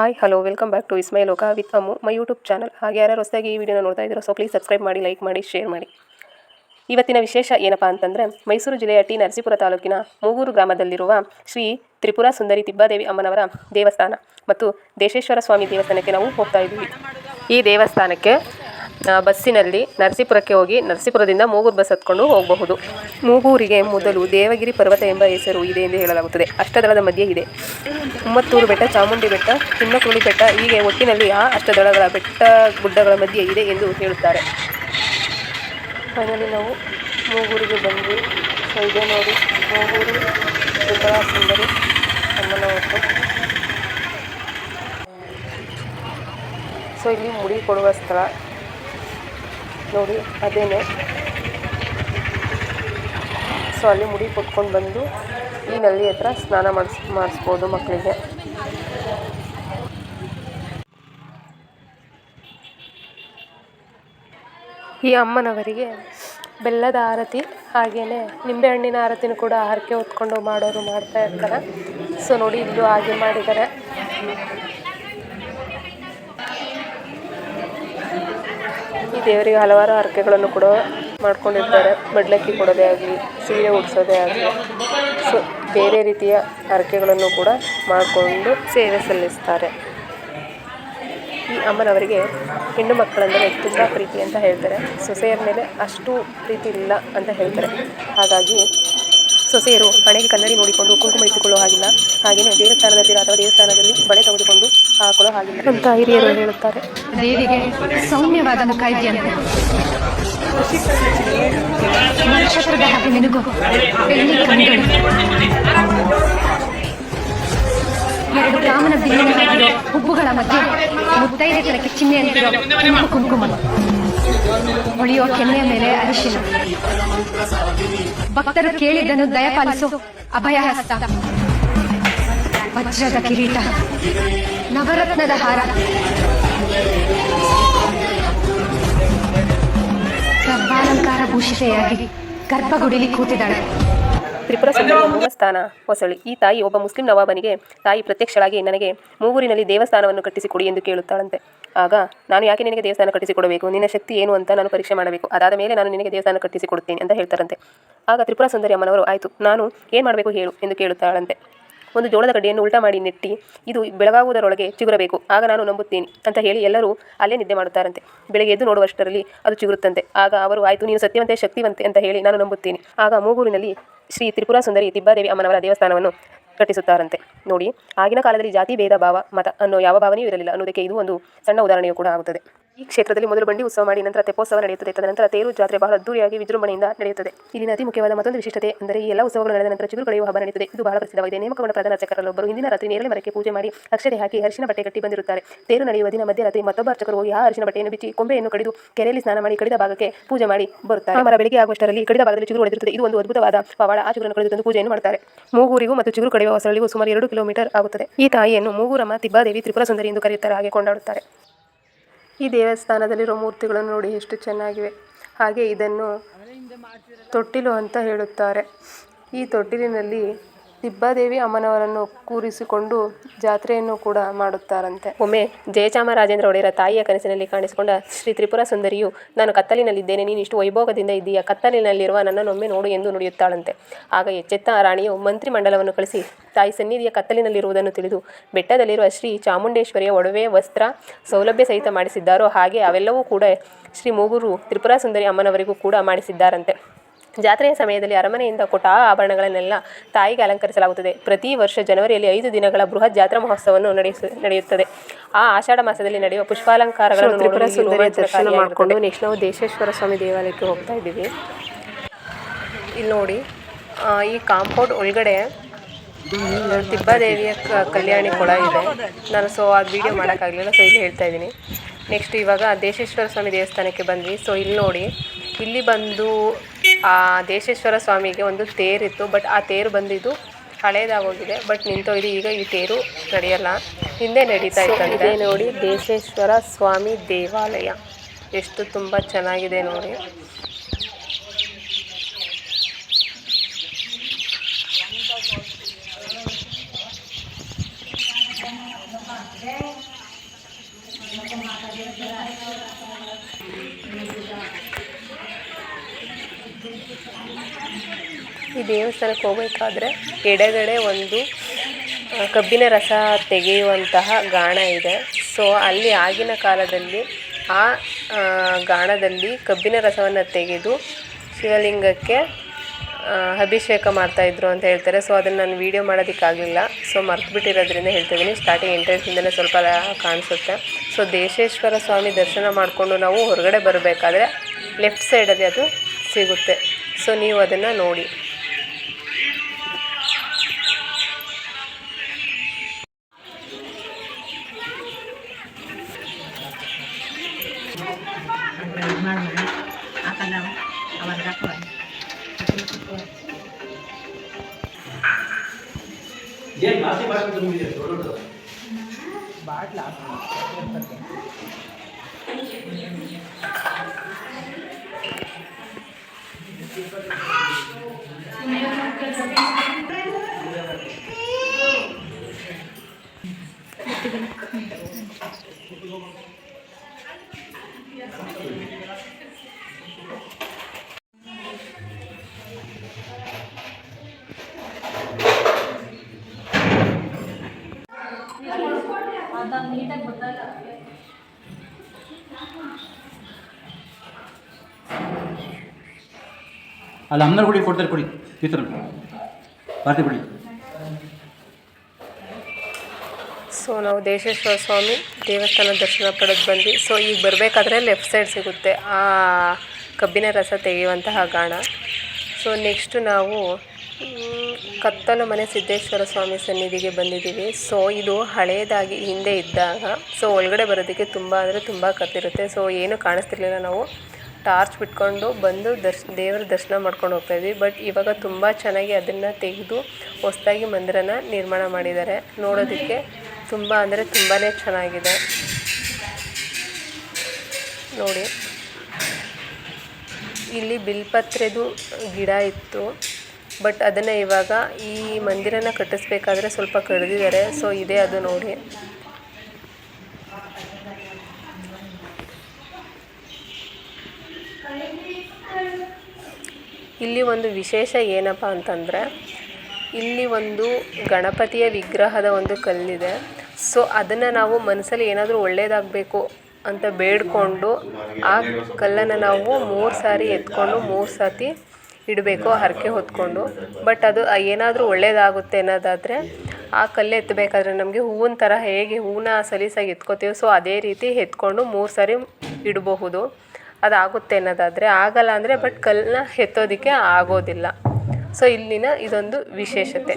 Hi hello welcome back to ಇಸ್ಮೈ ಲೋಕ with Ammu my YouTube channel ಹಾಗೆ ಯಾರು ಹೊಸದಾಗಿ ಈ ವಿಡಿಯೋನ ನೋಡ್ತಾ ಇದ್ದೀರೋ ಸೊ ಪ್ಲೀಸ್ ಸಬ್ಸ್ಕ್ರೈಬ್ ಮಾಡಿ ಲೈಕ್ ಮಾಡಿ ಶೇರ್ ಮಾಡಿ. ಇವತ್ತಿನ ವಿಶೇಷ ಏನಪ್ಪ ಅಂತಂದರೆ, ಮೈಸೂರು ಜಿಲ್ಲೆಯ ಟಿ ನರಸೀಪುರ ತಾಲೂಕಿನ ಮೂಗೂರು ಗ್ರಾಮದಲ್ಲಿರುವ ಶ್ರೀ ತ್ರಿಪುರ ಸುಂದರಿ ತಿಬ್ಬಾದೇವಿ ಅಮ್ಮನವರ ದೇವಸ್ಥಾನ ಮತ್ತು ದೇಶೇಶ್ವರ ಸ್ವಾಮಿ ದೇವಸ್ಥಾನಕ್ಕೆ ನಾವು ಹೋಗ್ತಾ ಇದ್ದೀವಿ. ಈ ದೇವಸ್ಥಾನಕ್ಕೆ ಬಸ್ಸಿನಲ್ಲಿ ನರಸೀಪುರಕ್ಕೆ ಹೋಗಿ ನರಸೀಪುರದಿಂದ ಮೂಗೂರು ಬಸ್ ಹತ್ಕೊಂಡು ಹೋಗಬಹುದು. ಮೂಗೂರಿಗೆ ಮೊದಲು ದೇವಗಿರಿ ಪರ್ವತ ಎಂಬ ಹೆಸರು ಇದೆ ಎಂದು ಹೇಳಲಾಗುತ್ತದೆ. ಅಷ್ಟದಳದ ಮಧ್ಯೆ ಇದೆ. ಉಮ್ಮತ್ತೂರು ಬೆಟ್ಟ, ಚಾಮುಂಡಿ ಬೆಟ್ಟ ಚಿನ್ನಕುಳಿ ಬೆಟ್ಟ ಹೀಗೆ ಒಟ್ಟಿನಲ್ಲಿ ಆ ಅಷ್ಟದಳಗಳ ಬೆಟ್ಟ ಗುಡ್ಡಗಳ ಮಧ್ಯೆ ಇದೆ ಎಂದು ಹೇಳುತ್ತಾರೆ. ಫೈನಲಿ ನಾವು ಮೂಗೂರಿಗೆ ಬಂದು ನೋಡಿ. ಮೂಗೂರು ಸುಂದರಿ ಅಮ್ಮನ ಸೊ ಇಲ್ಲಿ ಮುಡಿ ಕೊಡುವ ಸ್ಥಳ. ನೋಡಿ, ಅದೇನೆ. ಸೊ ಅಲ್ಲಿ ಮುಡಿ ಕೊಟ್ಕೊಂಡು ಬಂದು, ಈ ನಲ್ಲಿ ಹತ್ರ ಸ್ನಾನ ಮಾಡಿಸ್, ಮಾಡಿಸ್ಬೋದು ಮಕ್ಕಳಿಗೆ ಈ ಅಮ್ಮನವರಿಗೆ ಬೆಲ್ಲದ ಆರತಿ ಹಾಗೆಯೇ ನಿಂಬೆಹಣ್ಣಿನ ಆರತಿನೂ ಕೂಡ ಹರಕೆ ಹೊತ್ಕೊಂಡು ಮಾಡೋರು ಮಾಡ್ತಾ ಇರ್ತಾರೆ. ಸೊ ನೋಡಿ, ಇಲ್ಲೂ ಹಾಗೆ ಮಾಡಿದ್ದಾರೆ. ದೇವರಿಗೆ ಹಲವಾರು ಹರಕೆಗಳನ್ನು ಕೂಡ ಮಾಡ್ಕೊಂಡಿರ್ತಾರೆ. ಬಡ್ಲಕ್ಕಿ ಕೊಡೋದೇ ಆಗಲಿ, ಸೀರೆ ಉಡಿಸೋದೇ ಆಗಲಿ. ಸೊ ಬೇರೆ ರೀತಿಯ ಹರಕೆಗಳನ್ನು ಕೂಡ ಮಾಡಿಕೊಂಡು ಸೇವೆ ಸಲ್ಲಿಸ್ತಾರೆ. ಈ ಅಮ್ಮನವರಿಗೆ ಹೆಣ್ಣು ಮಕ್ಕಳೆಂದರೆ ತುಂಬ ಪ್ರೀತಿ ಅಂತ ಹೇಳ್ತಾರೆ. ಸೊಸೆಯರ ಮೇಲೆ ಅಷ್ಟು ಪ್ರೀತಿ ಇಲ್ಲ ಅಂತ ಹೇಳ್ತಾರೆ. ಹಾಗಾಗಿ ಸೊಸೆಯರು ಹಣೆಗೆ ಕನ್ನಡಿ ನೋಡಿಕೊಂಡು ಕುಂಕುಮ ಇಟ್ಟುಕೊಳ್ಳೋ ಹಾಗಿಲ್ಲ. ಹಾಗೆಯೇ ದೇವಸ್ಥಾನದ ಹತ್ತಿರ ಅಥವಾ ದೇವಸ್ಥಾನದಲ್ಲಿ ಬಳೆ ತೆಗೆದುಕೊಂಡು ಹಾಕೊಳ್ಳೋ ಹಾಗಿಲ್ಲ ಅಂತ ಹಿರಿಯರು ಹೇಳುತ್ತಾರೆ. ದೇವಿಗೆ ಸೌಮ್ಯವಾದ ಮುಖ ಇದೆಯಂತೆ ಎರಡು ರಾಮನ ಮಧ್ಯೆ ಮುತ್ತೈದೆ ಕೆಲಕ್ಕೆ ಚಿಹ್ನೆ ಅಂತಿರೋ ಕುಂಕುಮ. ಹೊಳೆಯೋ ಕೆನ್ನೆಯ ಮೇಲೆ ಅರಿಶಿನ. ಭಕ್ತರು ಕೇಳಿದ್ದನ್ನು ದಯಪಾಲಿಸು. ಅಭಯ ಹಸ್ತ ವಜ್ರದ ಕಿರೀಟ. ನವರತ್ನದ ಹಾರ. ಸರ್ವಾಲಂಕಾರ ಭೂಷಿತೆಯಾಗಿ ಗರ್ಭಗುಡಿಲಿ ಕೂತಿದ್ದಾಳೆ. ತ್ರಿಪುರ ಸುಂದರಿಯ ಮೂಲಸ್ಥಾನ ಹೊಸಳಿ. ಈ ತಾಯಿ ಒಬ್ಬ ಮುಸ್ಲಿಂ ನವಾಬನಿಗೆ ತಾಯಿ ಪ್ರತ್ಯಕ್ಷಳಾಗಿ ನನಗೆ ಮೂಗೂರಿನಲ್ಲಿ ದೇವಸ್ಥಾನವನ್ನು ಕಟ್ಟಿಸಿಕೊಡಿ ಎಂದು ಕೇಳುತ್ತಾಳಂತೆ. ಆಗ ನಾನು ಯಾಕೆ ನಿನಗೆ ದೇವಸ್ಥಾನ ಕಟ್ಟಿಸಿಕೊಡಬೇಕು? ನಿನ್ನ ಶಕ್ತಿ ಏನು ಅಂತ ನಾನು ಪರೀಕ್ಷೆ ಮಾಡಬೇಕು. ಅದಾದ ಮೇಲೆ ನಾನು ನಿನಗೆ ದೇವಸ್ಥಾನ ಕಟ್ಟಿಸಿಕೊಡುತ್ತೇನೆ ಅಂತ ಹೇಳ್ತಾರಂತೆ. ಆಗ ತ್ರಿಪುರ ಸುಂದರಿ ಅಮ್ಮನವರು, ಆಯಿತು, ನಾನು ಏನು ಮಾಡಬೇಕು ಹೇಳು? ಎಂದು ಕೇಳುತ್ತಾಳಂತೆ. ಒಂದು ಜೋಳದ ಗಡ್ಡೆಯನ್ನು ಉಲ್ಟಾ ಮಾಡಿ ನೆಟ್ಟಿ, ಇದು ಬೆಳಗಾಗುವುದರೊಳಗೆ ಚಿಗುರಬೇಕು. ಆಗ ನಾನು ನಂಬುತ್ತೇನೆ ಅಂತ ಹೇಳಿ ಎಲ್ಲರೂ ಅಲ್ಲೇ ನಿದ್ದೆ ಮಾಡುತ್ತಾರಂತೆ. ಬೆಳಗ್ಗೆ ಎದ್ದು ನೋಡುವಷ್ಟರಲ್ಲಿ ಅದು ಚಿಗುರುತ್ತಂತೆ. ಆಗ ಅವರು, ಆಯಿತು, ನೀನು ಸತ್ಯವಂತೆ, ಶಕ್ತಿವಂತೆ ಅಂತ ಹೇಳಿ ನಾನು ನಂಬುತ್ತೇನೆ. ಆಗ ಮೂಗೂರಿನಲ್ಲಿ ಶ್ರೀ ತ್ರಿಪುರ ಸುಂದರಿ ತಿಬ್ಬಾದೇವಿ ಅಮ್ಮನವರ ದೇವಸ್ಥಾನವನ್ನು ಕಟ್ಟಿಸುತ್ತಾರಂತೆ ನೋಡಿ, ಆಗಿನ ಕಾಲದಲ್ಲಿ ಜಾತಿ, ಭೇದ, ಭಾವ, ಮತ ಅನ್ನೋ ಯಾವ ಭಾವನೆಯೂ ಇರಲಿಲ್ಲ ಅನ್ನೋದಕ್ಕೆ ಇದು ಒಂದು ಸಣ್ಣ ಉದಾಹರಣೆಯೂ ಕೂಡ ಆಗುತ್ತದೆ. ಈ ಕ್ಷೇತ್ರದಲ್ಲಿ ಮೊದಲು ಬಂಡಿ ಉತ್ಸವ ಮಾಡಿ ನಂತರ ತೆಪ್ಪೋತ್ಸವ ನಡೆಯುತ್ತದೆ. ತದನಂತರ ತೇರು ಜಾತ್ರೆ ಬಹಳ ಅದ್ದೂರಿಯಾಗಿ ವಿಜೃಂಭಣೆಯಿಂದ ನಡೆಯುತ್ತದೆ. ಇಲ್ಲಿನ ಅತಿ ಮುಖ್ಯವಾದ ಮತ್ತೊಂದು ವಿಶಿಷ್ಟತೆ ಅಂದರೆ ಈ ಎಲ್ಲ ಉತ್ಸವಗಳು ನಡೆದ ನಂತರ ಚಿಗುರು ಕಳೆಯುವ ಹಬ್ಬ ನಡೆಯುತ್ತದೆ. ಇದು ಬಹಳ ಪ್ರಸಿದ್ಧವಾಗಿದೆ. ನೇಮಕಗೊಂಡ ಪ್ರಧಾನ ಅರ್ಚಕರಲ್ಲೊಬ್ಬರು ಹಿಂದಿನ ರಾತ್ರಿ ನೇರಳೆ ಮರಕ್ಕೆ ಪೂಜೆ ಮಾಡಿ ಅಕ್ಷತೆ ಹಾಕಿ ಅರಿಶಿನ ಬಟ್ಟೆ ಕಟ್ಟಿ ಬಂದಿರುತ್ತಾರೆ. ತೇರು ನಡೆಯುವ ದಿನ ಮಧ್ಯರಾತ್ರಿ ಮತ್ತೊಬ್ಬ ಅರ್ಚಕರು ಹೋಗಿ ಆ ಅರಿಶಿನ ಬಟ್ಟೆಯನ್ನು ಬಿಚ್ಚಿ ಕೊಂಬೆಯನ್ನು ಕಡಿದು ಕೆರೆಯಲ್ಲಿ ಸ್ನಾನ ಮಾಡಿ ಕಡಿದ ಭಾಗಕ್ಕೆ ಪೂಜೆ ಮಾಡಿ ಬರುತ್ತಾರೆ. ಮರ ಬೆಳಿಗ್ಗೆ ಆಗುವಷ್ಟರಲ್ಲಿ ಕಡಿದ ಭಾಗದಲ್ಲಿ ಚಿಗುರು ಹೊಡೆದಿರುತ್ತದೆ ಇದು ಒಂದು ಅದ್ಭುತವಾದ ಪವಾಡ. ಆ ಚಿಗುರನ್ನು ಕಡಿದು ತಂದು ಪೂಜೆಯನ್ನು ಮಾಡುತ್ತಾರೆ ಮೂಗೂರಿಗೂ ಮತ್ತು ಚಿಗುರು ಕಡೆಯುವ ಹೊಸಳಿಗೂ ಸುಮಾರು ಎರಡು ಕಿಲೋಮೀಟರ್ ಆಗುತ್ತದೆ. ಈ ತಾಯಿಯನ್ನು ಮೂಗೂರಮ್ಮ ತಿಬ್ಬಾದೇವಿ ತ್ರಿಪುರ ಸುಂದರಿ ಎಂದು ಕರೆಯುತ್ತಾರೆ. ಹಾಗೆ ಕೊಂಡಾಡುತ್ತಾರೆ. ಈ ದೇವಸ್ಥಾನದಲ್ಲಿರೋ ಮೂರ್ತಿಗಳನ್ನು ನೋಡಿ ಎಷ್ಟು ಚೆನ್ನಾಗಿವೆ. ಹಾಗೆ ಇದನ್ನು ತೊಟ್ಟಿಲು ಅಂತ ಹೇಳುತ್ತಾರೆ. ಈ ತೊಟ್ಟಿಲಿನಲ್ಲಿ ತಿಬ್ಬಾದೇವಿ ಅಮ್ಮನವರನ್ನು ಕೂರಿಸಿಕೊಂಡು ಜಾತ್ರೆಯನ್ನು ಕೂಡ ಮಾಡುತ್ತಾರಂತೆ. ಒಮ್ಮೆ ಜಯಚಾಮರಾಜೇಂದ್ರ ಒಡೆಯರ ತಾಯಿಯ ಕನಸಿನಲ್ಲಿ ಕಾಣಿಸಿಕೊಂಡ ಶ್ರೀ ತ್ರಿಪುರ ಸುಂದರಿಯು, ನಾನು ಕತ್ತಲಿನಲ್ಲಿದ್ದೇನೆ, ನೀನು ಇಷ್ಟು ವೈಭೋಗದಿಂದ ಇದ್ದೀಯ? ಕತ್ತಲಿನಲ್ಲಿರುವ ನನ್ನನ್ನೊಮ್ಮೆ ನೋಡು ಎಂದು ನುಡಿಯುತ್ತಾಳಂತೆ. ಆಗ ಎಚ್ಚೆತ್ತ ರಾಣಿಯು ಮಂತ್ರಿಮಂಡಲವನ್ನು ಕಳಿಸಿ, ತಾಯಿ ಸನ್ನಿಧಿಯ ಕತ್ತಲಿನಲ್ಲಿರುವುದನ್ನು ತಿಳಿದು, ಬೆಟ್ಟದಲ್ಲಿರುವ ಶ್ರೀ ಚಾಮುಂಡೇಶ್ವರಿಯ ಒಡವೆ ವಸ್ತ್ರ ಸೌಲಭ್ಯ ಸಹಿತ ಮಾಡಿಸಿದ್ದಾರೋ ಹಾಗೆ ಅವೆಲ್ಲವೂ ಕೂಡ ಶ್ರೀ ಮೂಗೂರು ತ್ರಿಪುರ ಸುಂದರಿ ಅಮ್ಮನವರಿಗೂ ಕೂಡ ಮಾಡಿಸಿದ್ದಾರಂತೆ. ಜಾತ್ರೆಯ ಸಮಯದಲ್ಲಿ ಅರಮನೆಯಿಂದ ಕೊಟ್ಟ ಆ ಆಭರಣಗಳನ್ನೆಲ್ಲ ತಾಯಿಗೆ ಅಲಂಕರಿಸಲಾಗುತ್ತದೆ. ಪ್ರತಿ ವರ್ಷ ಜನವರಿಯಲ್ಲಿ ಐದು ದಿನಗಳ ಬೃಹತ್ ಜಾತ್ರಾ ಮಹೋತ್ಸವವನ್ನು ನಡೆಸ ನಡೆಯುತ್ತದೆ. ಆ ಆಷಾಢ ಮಾಸದಲ್ಲಿ ನಡೆಯುವ ಪುಷ್ಪಾಲಂಕಾರಗಳನ್ನು ತ್ರಿಪುರ ಸುಂದರ ದರ್ಶನ ಮಾಡಿಕೊಂಡು ನೆಕ್ಸ್ಟ್ ನಾವು ದೇಶೇಶ್ವರ ಸ್ವಾಮಿ ದೇವಾಲಯಕ್ಕೆ ಹೋಗ್ತಾ ಇದ್ದೀವಿ. ಇಲ್ಲಿ ನೋಡಿ ಈ ಕಾಂಪೌಂಡ್ ಒಳಗಡೆ ತಿಬ್ಬಾದೇವಿಯ ಕಲ್ಯಾಣಿ ಕೊಳ ಇದೆ. ನಾನು ಸೊ ಆ ವಿಡಿಯೋ ಮಾಡೋಕ್ಕಾಗಲಿಲ್ಲ ಸೊ ಇಲ್ಲಿ ಹೇಳ್ತಾ ಇದ್ದೀನಿ. ನೆಕ್ಸ್ಟ್ ಇವಾಗ ದೇಶೇಶ್ವರ ಸ್ವಾಮಿ ದೇವಸ್ಥಾನಕ್ಕೆ ಬಂದ್ವಿ. ಸೊ ಇಲ್ಲಿ ನೋಡಿ ಇಲ್ಲಿ ಬಂದು ಆ ದೇಶೇಶ್ವರ ಸ್ವಾಮಿಗೆ ಒಂದು ತೇರಿತ್ತು ಬಟ್ ಆ ತೇರು ಬಂದಿದ್ದು ಹಳೇದಾಗೋಗಿದೆ ಬಟ್ ನಿಂತೋಗಿದೆ ಈಗ ಈ ತೇರು ನಡೆಯಲ್ಲ. ಹಿಂದೆ ನಡೀತಾ ಇತ್ತಂತೆ ನೋಡಿ ದೇಶೇಶ್ವರ ಸ್ವಾಮಿ ದೇವಾಲಯ. ಎಷ್ಟು ತುಂಬ ಚೆನ್ನಾಗಿದೆ ನೋಡಿ. ಈ ದೇವಸ್ಥಾನಕ್ಕೆ ಹೋಗಬೇಕಾದ್ರೆ ಎಡಗಡೆ ಒಂದು ಕಬ್ಬಿನ ರಸ ತೆಗೆಯುವಂತಹ ಗಾಣ ಇದೆ. ಸೊ ಅಲ್ಲಿ ಆಗಿನ ಕಾಲದಲ್ಲಿ ಆ ಗಾಣದಲ್ಲಿ ಕಬ್ಬಿನ ರಸವನ್ನು ತೆಗೆದು ಶಿವಲಿಂಗಕ್ಕೆ ಅಭಿಷೇಕ ಮಾಡ್ತಾಯಿದ್ರು ಅಂತ ಹೇಳ್ತಾರೆ. ಸೊ ಅದನ್ನು ನಾನು ವೀಡಿಯೋ ಮಾಡೋದಕ್ಕಾಗಲಿಲ್ಲ. ಸೊ ಮರ್ತುಬಿಟ್ಟಿರೋದ್ರಿಂದ ಹೇಳ್ತಿದ್ದೀನಿ ಸ್ಟಾರ್ಟಿಂಗ್ ಎಂಟ್ರೆನ್ಸಿಂದಲೇ ಸ್ವಲ್ಪ ಕಾಣಿಸುತ್ತೆ. ಸೊ ದೇಶೇಶ್ವರ ಸ್ವಾಮಿ ದರ್ಶನ ಮಾಡಿಕೊಂಡು ನಾವು ಹೊರಗಡೆ ಬರಬೇಕಾದ್ರೆ ಲೆಫ್ಟ್ ಸೈಡಲ್ಲಿ ಅದು ಸಿಗುತ್ತೆ. ಸೊ ನೀವು ಅದನ್ನು ನೋಡಿ. விரும்பிய ಅಲ್ಲಿ ಅಮ್ಮನ ಗುಡಿ ಕೊಡ್ತಾರೆ ಕೊಡಿ ಚಿತ್ರ ಭಾರತಿ ಬಿಡಿ. ಸೊ ನಾವು ದೇಶೇಶ್ವರ ಸ್ವಾಮಿ ದೇವಸ್ಥಾನ ದರ್ಶನ ಪಡೆದು ಬಂದ್ವಿ. ಸೊ ಈಗ ಬರಬೇಕಾದ್ರೆ ಲೆಫ್ಟ್ ಸೈಡ್ ಸಿಗುತ್ತೆ. ಆ ಕಬ್ಬಿನ ರಸ ತೆಗೆಯುವಂತಹ ಗಾಣ. ಸೊ ನೆಕ್ಸ್ಟ್ ನಾವು ಕತ್ತಲ ಮನೆ ಸಿದ್ದೇಶ್ವರ ಸ್ವಾಮಿ ಸನ್ನಿಧಿಗೆ ಬಂದಿದ್ದೀವಿ. ಸೊ ಇದು ಹಳೆಯದಾಗಿ ಹಿಂದೆ ಇದ್ದಾಗ. ಸೊ ಒಳಗಡೆ ಬರೋದಕ್ಕೆ ತುಂಬ ಅಂದರೆ ತುಂಬ ಕತ್ತಿರುತ್ತೆ. ಸೊ ಏನು ಕಾಣಿಸ್ತಿರ್ಲಿಲ್ಲ ನಾವು. ಟಾರ್ಚ್ ಬಿಟ್ಕೊಂಡು ಬಂದು ದರ್ಶ್, ದೇವರ ದರ್ಶನ ಮಾಡ್ಕೊಂಡು ಹೋಗ್ತಾಯಿದ್ವಿ ಬಟ್ ಇವಾಗ ತುಂಬ ಚೆನ್ನಾಗಿ ಅದನ್ನು ತೆಗೆದು ಹೊಸದಾಗಿ ಮಂದಿರನ ನಿರ್ಮಾಣ ಮಾಡಿದ್ದಾರೆ. ನೋಡೋದಕ್ಕೆ ತುಂಬ ಅಂದರೆ ತುಂಬಾ ಚೆನ್ನಾಗಿದೆ. ನೋಡಿ. ಇಲ್ಲಿ ಬಿಲ್ಪತ್ರೆದು ಗಿಡ ಇತ್ತು. ಬಟ್ ಅದನ್ನು ಇವಾಗ ಈ ಮಂದಿರನ ಕಟ್ಟಿಸ್ಬೇಕಾದ್ರೆ ಸ್ವಲ್ಪ ಕಡಿದಿದ್ದಾರೆ. ಸೊ, ಇದೆ ಅದು ನೋಡಿ. ಇಲ್ಲಿ ಒಂದು ವಿಶೇಷ ಏನಪ್ಪ ಅಂತಂದರೆ, ಇಲ್ಲಿ ಒಂದು ಗಣಪತಿಯ ವಿಗ್ರಹದ ಒಂದು ಕಲ್ಲಿದೆ. ಸೊ ಅದನ್ನು ನಾವು ಮನಸ್ಸಲ್ಲಿ ಏನಾದರೂ ಒಳ್ಳೇದಾಗಬೇಕು ಅಂತ ಬೇಡಿಕೊಂಡು ಆ ಕಲ್ಲನ್ನು ನಾವು ಮೂರು ಸಾರಿ ಎತ್ಕೊಂಡು, ಮೂರು ಸತಿ ಇಡಬೇಕು, ಹರಕೆ ಹೊತ್ಕೊಂಡು. ಬಟ್ ಅದು ಏನಾದರೂ ಒಳ್ಳೇದಾಗುತ್ತೆ ಅನ್ನೋದಾದರೆ, ಆ ಕಲ್ಲು ಎತ್ತಬೇಕಾದ್ರೆ ನಮಗೆ ಹೂವಿನ ಥರ ಹೇಗೆ ಹೂವನ್ನ ಸಲೀಸಾಗಿ ಎತ್ಕೋತೀವಿ ಸೊ ಅದೇ ರೀತಿ ಎತ್ಕೊಂಡು ಮೂರು ಸಾರಿ ಇಡಬಹುದು. ಅದಾಗುತ್ತೆ ಅನ್ನೋದಾದರೆ ಆಗಲ್ಲ ಅಂದರೆ ಬಟ್ ಕಲ್ಲನ್ನ ಎತ್ತೋದಕ್ಕೆ ಆಗೋದಿಲ್ಲ. ಸೊ ಇಲ್ಲಿನ ಇದೊಂದು ವಿಶೇಷತೆ.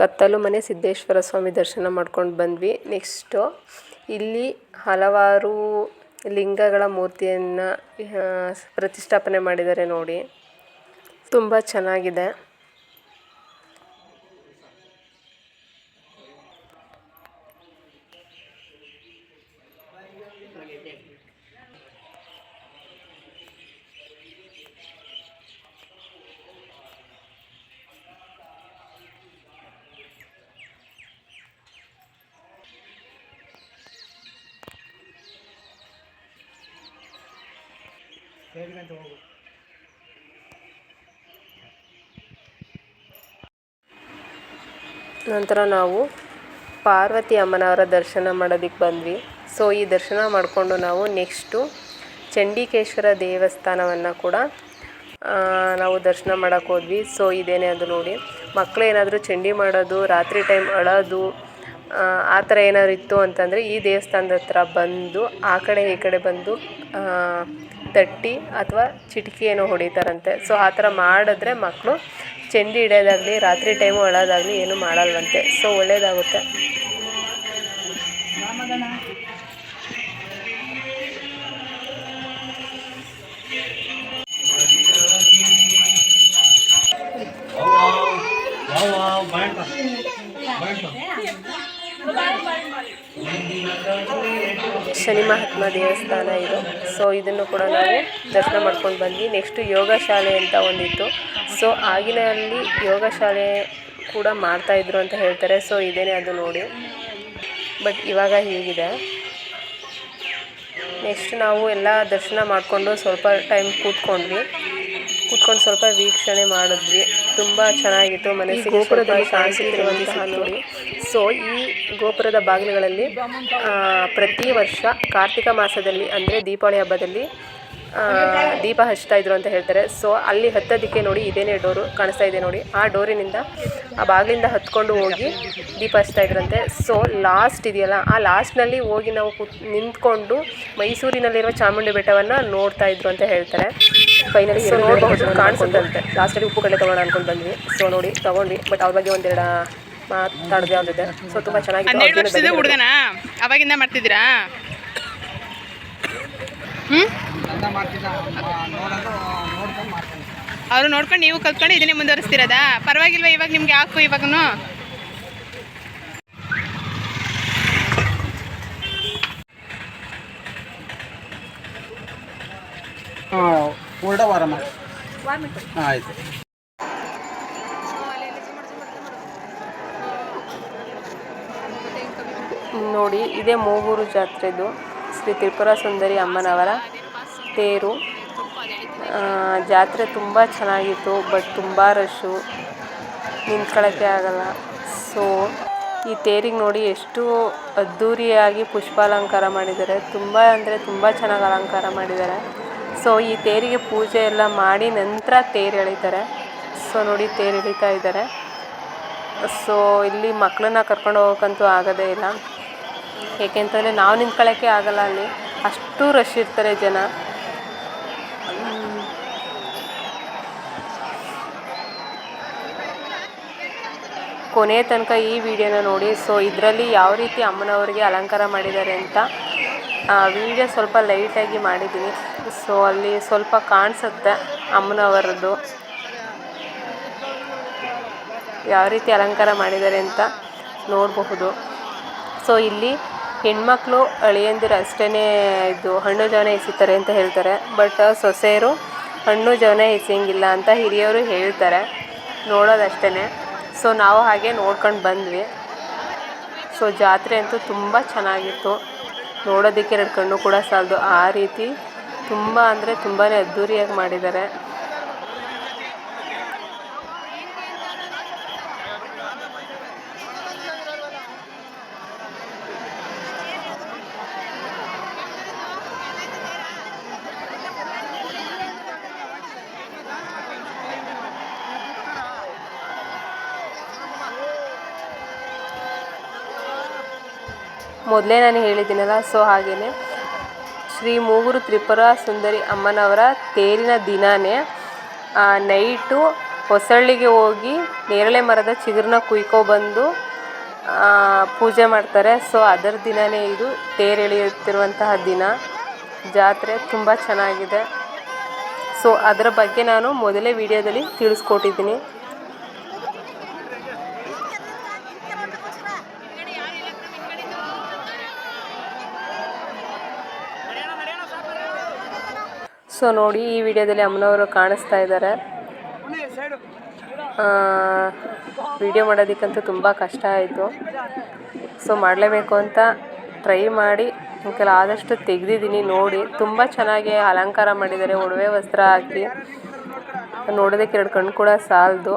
ಕತ್ತಲು ಮನೆ ಸಿದ್ದೇಶ್ವರ ಸ್ವಾಮಿ ದರ್ಶನ ಮಾಡ್ಕೊಂಡು ಬಂದ್ವಿ. ನೆಕ್ಸ್ಟು ಇಲ್ಲಿ ಹಲವಾರು ಲಿಂಗಗಳ ಮೂರ್ತಿಯನ್ನು ಪ್ರತಿಷ್ಠಾಪನೆ ಮಾಡಿದ್ದಾರೆ ನೋಡಿ. ತುಂಬ ಚೆನ್ನಾಗಿದೆ. ನಂತರ ನಾವು ಪಾರ್ವತಿ ಅಮ್ಮನವರ ದರ್ಶನ ಮಾಡೋದಕ್ಕೆ ಬಂದ್ವಿ. ಸೊ ಈ ದರ್ಶನ ಮಾಡಿಕೊಂಡು ನಾವು ನೆಕ್ಸ್ಟು ಚಂಡಿಕೇಶ್ವರ ದೇವಸ್ಥಾನವನ್ನು ಕೂಡ ನಾವು ದರ್ಶನ ಮಾಡೋಕ್ಕೆ ಹೋದ್ವಿ. ಸೊ ಇದೇನೆ ಅದು ನೋಡಿ. ಮಕ್ಕಳೇನಾದರೂ ಚಂಡಿ ಮಾಡೋದು, ರಾತ್ರಿ ಟೈಮ್ ಅಳೋದು ಆ, ಥರ ಏನಾದ್ರು ಇತ್ತು ಅಂತಂದರೆ ಈ ದೇವಸ್ಥಾನದ ಹತ್ರ ಬಂದು ಆ ಕಡೆ ಈ ಕಡೆ ಬಂದು ತಟ್ಟಿ ಅಥವಾ ಚಿಟಿಕಿ ಏನೋ ಹೊಡಿತಾರಂತೆ. ಸೊ ಆ ಥರ ಮಾಡಿದ್ರೆ ಮಕ್ಕಳು ಚೆಂಡಿ ಹಿಡಿಯೋದಾಗಲಿ ರಾತ್ರಿ ಟೈಮು ಅಳೋದಾಗಲಿ ಏನೂ ಮಾಡಲ್ವಂತೆ. ಸೊ ಒಳ್ಳೆಯದಾಗುತ್ತೆ ಶನಿ ಮಹಾತ್ಮ ದೇವಸ್ಥಾನ ಇದು. ಸೊ ಇದನ್ನು ಕೂಡ ನಾವು ದರ್ಶನ ಮಾಡ್ಕೊಂಡು ಬಂದ್ವಿ. ನೆಕ್ಸ್ಟು ಯೋಗ ಶಾಲೆ ಅಂತ ಒಂದಿತ್ತು. ಸೊ ಆಗಿನಲ್ಲಿ ಯೋಗ ಶಾಲೆ ಕೂಡ ಮಾಡ್ತಾಯಿದ್ರು ಅಂತ ಹೇಳ್ತಾರೆ. ಸೊ ಇದೇನೆ ಅದು ನೋಡಿ. ಬಟ್ ಇವಾಗ ಹೀಗಿದೆ. ನೆಕ್ಸ್ಟ್ ನಾವು ಎಲ್ಲ ದರ್ಶನ ಮಾಡಿಕೊಂಡು ಸ್ವಲ್ಪ ಟೈಮ್ ಕೂತ್ಕೊಂಡ್ವಿ. ಕೂತ್ಕೊಂಡು ಸ್ವಲ್ಪ ವೀಕ್ಷಣೆ ಮಾಡಿದ್ವಿ. ತುಂಬ ಚೆನ್ನಾಗಿತ್ತು. ಮನಸ್ಸಿಗೆ ಗೋಪುರದಲ್ಲಿ ಕಾಣಿಸುತ್ತಿರುವಂತಹ ನೋಡಿ. ಸೊ ಈ ಗೋಪುರದ ಬಾಗಿಲುಗಳಲ್ಲಿ ಪ್ರತಿ ವರ್ಷ ಕಾರ್ತಿಕ ಮಾಸದಲ್ಲಿ ಅಂದರೆ ದೀಪಾವಳಿ ಹಬ್ಬದಲ್ಲಿ ದೀಪ ಹಚ್ತಾ ಇದ್ರು ಅಂತ ಹೇಳ್ತಾರೆ. ಸೊ ಅಲ್ಲಿ ಹತ್ತೋದಿಕ್ಕೆ ನೋಡಿ ಇದೇನೇ ಡೋರು ಕಾಣಿಸ್ತಾ ಇದೆ ನೋಡಿ. ಆ ಡೋರಿನಿಂದ ಆ ಬಾಗಿಲಿಂದ ಹತ್ಕೊಂಡು ಹೋಗಿ ದೀಪ ಹಚ್ತಾ ಇದ್ರಂತೆ. ಸೊ ಲಾಸ್ಟ್ ಇದೆಯಲ್ಲ ಆ ಲಾಸ್ಟ್ನಲ್ಲಿ ಹೋಗಿ ನಾವು ಕೂತ್ ನಿಂತ್ಕೊಂಡು ಮೈಸೂರಿನಲ್ಲಿರುವ ಚಾಮುಂಡಿ ಬೆಟ್ಟವನ್ನು ನೋಡ್ತಾ ಇದ್ರು ಅಂತ ಹೇಳ್ತಾರೆ. ಫೈನಲಿ ಸೊ ನೋಡಬಹುದು ಕಾಣಿಸುತ್ತಂತೆ ಲಾಸ್ಟಲ್ಲಿ ಉಪ್ಪು ಕಡೆ ತೊಗೊಳ್ಳೋಣ ಅನ್ಕೊಂಡು ಬಂದ್ವಿ. ಸೊ ನೋಡಿ ತೊಗೊಂಡ್ವಿ. ಬಟ್ ಅವ್ರ ಬಗ್ಗೆ ಒಂದೆರಡು ಮಾತಾಡಿದೆ ಅವ್ರದ್ದು ಸೊ ತುಂಬ ಚೆನ್ನಾಗಿದೆ ಹುಡುಗನಾ? ಅವಾಗಿಂದ ಮಾಡ್ತಿದ್ದೀರಾ? ವರ್ಷದ ಹ್ಞೂ ಅವರು ನೋಡ್ಕೊಂಡು ನೀವು ಕಲ್ತ್ಕೊಂಡು ಇದನ್ನೇ ಮುಂದುವರಿಸ್ತಿರೋದಾ? ಪರವಾಗಿಲ್ವಾ ಇವಾಗ ನಿಮ್ಗೆ ಯಾಕು ವಾರ ಮಾಡಿ. ಹಾಂ ಆಯಿತು. ನೋಡಿ ಇದೇ ಮೂಗೂರು ಜಾತ್ರೆದು ಶ್ರೀ ತ್ರಿಪುರ ಸುಂದರಿ ಅಮ್ಮನವರ ತೇರು ಜಾತ್ರೆ ತುಂಬ ಚೆನ್ನಾಗಿತ್ತು ಬಟ್ ತುಂಬ ರಶ್ಶು ನಿಂತ್ಕೊಳ್ಳೋಕ್ಕೆ ಆಗಲ್ಲ. ಸೊ ಈ ತೇರಿಗೆ ನೋಡಿ ಎಷ್ಟು ಅದ್ಧೂರಿಯಾಗಿ ಪುಷ್ಪಾಲಂಕಾರ ಮಾಡಿದ್ದಾರೆ. ತುಂಬ ಅಂದರೆ ತುಂಬ ಚೆನ್ನಾಗಿ ಅಲಂಕಾರ ಮಾಡಿದ್ದಾರೆ. ಸೊ ಈ ತೇರಿಗೆ ಪೂಜೆ ಎಲ್ಲ ಮಾಡಿ ನಂತರ ತೇರು ಎಳಿತಾರೆ. ಸೊ ನೋಡಿ ತೇರು ಎಳಿತಾ ಇದ್ದಾರೆ. ಸೊ ಇಲ್ಲಿ ಮಕ್ಕಳನ್ನ ಕರ್ಕೊಂಡು ಹೋಗೋಕ್ಕಂತೂ ಆಗೋದೇ ಇಲ್ಲ. ಏಕೆಂತಂದರೆ ನಾವು ನಿಂತ್ಕೊಳ್ಳೋಕ್ಕೆ ಆಗಲ್ಲ ಅಲ್ಲಿ. ಅಷ್ಟು ರಶ್ ಇರ್ತಾರೆ ಜನ. ಕೊನೆ ತನಕ ಈ ವಿಡಿಯೋನ ನೋಡಿ. ಸೊ ಇದರಲ್ಲಿ ಯಾವ ರೀತಿ ಅಮ್ಮನವರಿಗೆ ಅಲಂಕಾರ ಮಾಡಿದ್ದಾರೆ ಅಂತ ವಿಡಿಯೋ ಸ್ವಲ್ಪ ಲೈಟಾಗಿ ಮಾಡಿದ್ದೀನಿ. ಸೊ ಅಲ್ಲಿ ಸ್ವಲ್ಪ ಕಾಣಿಸುತ್ತೆ ಅಮ್ಮನವರದ್ದು. ಯಾವ ರೀತಿ ಅಲಂಕಾರ ಮಾಡಿದ್ದಾರೆ ಅಂತ ನೋಡಬಹುದು. ಸೊ ಇಲ್ಲಿ ಹೆಣ್ಮಕ್ಳು ಅಳಿಯಂದಿರು ಅಷ್ಟೇ ಇದು ಹಣ್ಣು ಜವನ ಎಸಿತಾರೆ ಅಂತ ಹೇಳ್ತಾರೆ. ಬಟ್ ಸೊಸೆಯರು ಹಣ್ಣು ಜವನ ಎಸೆಯಂಗಿಲ್ಲ ಅಂತ ಹಿರಿಯವರು ಹೇಳ್ತಾರೆ. ನೋಡೋದಷ್ಟೇ ಸೊ ನಾವು ಹಾಗೆ ನೋಡ್ಕೊಂಡು ಬಂದ್ವಿ. ಸೊ ಜಾತ್ರೆ ಅಂತೂ ತುಂಬ ಚೆನ್ನಾಗಿತ್ತು. ನೋಡೋದಕ್ಕೆ ಎರಡು ಕಣ್ಣು ಕೂಡ ಸಾಲದು. ಆ ರೀತಿ ತುಂಬ ಅಂದರೆ ತುಂಬಾ ಅದ್ಧೂರಿಯಾಗಿ ಮಾಡಿದ್ದಾರೆ. ಮೊದಲೇ ನಾನು ಹೇಳಿದ್ದೀನಲ್ಲ, ಸೊ ಹಾಗೇ ಶ್ರೀ ಮೂಗುರು ತ್ರಿಪುರ ಸುಂದರಿ ಅಮ್ಮನವರ ತೇರಿನ ದಿನಾನೇ ನೈಟು ಹೊಸಳ್ಳಿಗೆ ಹೋಗಿ ನೇರಳೆ ಮರದ ಚಿಗುರನ್ನ ಕುಯ್ಕೊಬಂದು ಪೂಜೆ ಮಾಡ್ತಾರೆ. ಸೊ ಅದರ ದಿನವೇ ಇದು ತೇರೆಳೆಯುತ್ತಿರುವಂತಹ ದಿನ. ಜಾತ್ರೆ ತುಂಬ ಚೆನ್ನಾಗಿದೆ. ಸೊ ಅದರ ಬಗ್ಗೆ ನಾನು ಮೊದಲೇ ವಿಡಿಯೋದಲ್ಲಿ ತಿಳಿಸ್ಕೊಟ್ಟಿದ್ದೀನಿ. ಸೊ ನೋಡಿ ಈ ವಿಡಿಯೋದಲ್ಲಿ ಅಮ್ಮನವರು ಕಾಣಿಸ್ತಾ ಇದ್ದಾರೆ. ವಿಡಿಯೋ ಮಾಡೋದಕ್ಕಂತೂ ತುಂಬ ಕಷ್ಟ ಆಯಿತು. ಸೊ ಮಾಡಲೇಬೇಕು ಅಂತ ಟ್ರೈ ಮಾಡಿ ಕೆಲ ಆದಷ್ಟು ತೆಗೆದಿದ್ದೀನಿ ನೋಡಿ. ತುಂಬ ಚೆನ್ನಾಗಿ ಅಲಂಕಾರ ಮಾಡಿದ್ದಾರೆ, ಒಡವೆ ವಸ್ತ್ರ ಹಾಕಿ. ನೋಡೋದಕ್ಕೆ ಎರಡು ಕಣ್ಣು ಕೂಡ ಸಾಲದು.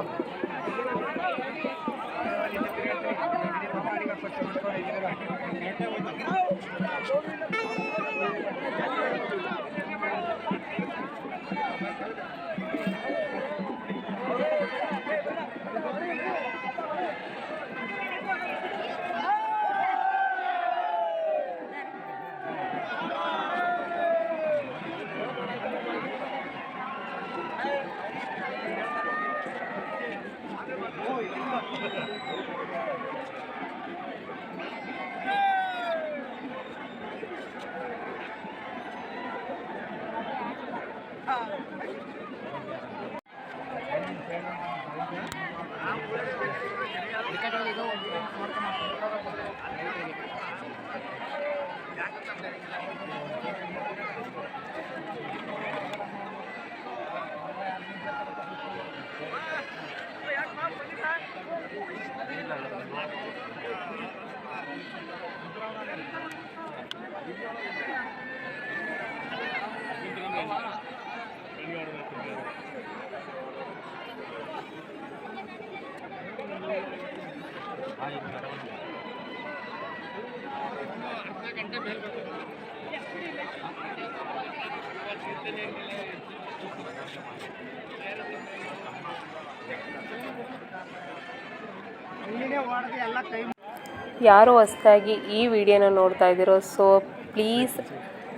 ಯಾರು ಹೊಸದಾಗಿ ಈ ವಿಡಿಯೋನ ನೋಡ್ತಾ ಇದ್ದೀರೋ ಸೊ ಪ್ಲೀಸ್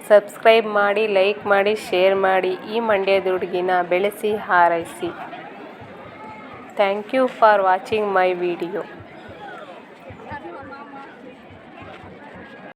ಸಬ್ಸ್ಕ್ರೈಬ್ ಮಾಡಿ ಲೈಕ್ ಮಾಡಿ ಶೇರ್ ಮಾಡಿ ಈ ಮಂಡ್ಯದ ಹುಡುಗಿನ ಬೆಳೆಸಿ, ಹಾರೈಸಿ. Thank you for watching my video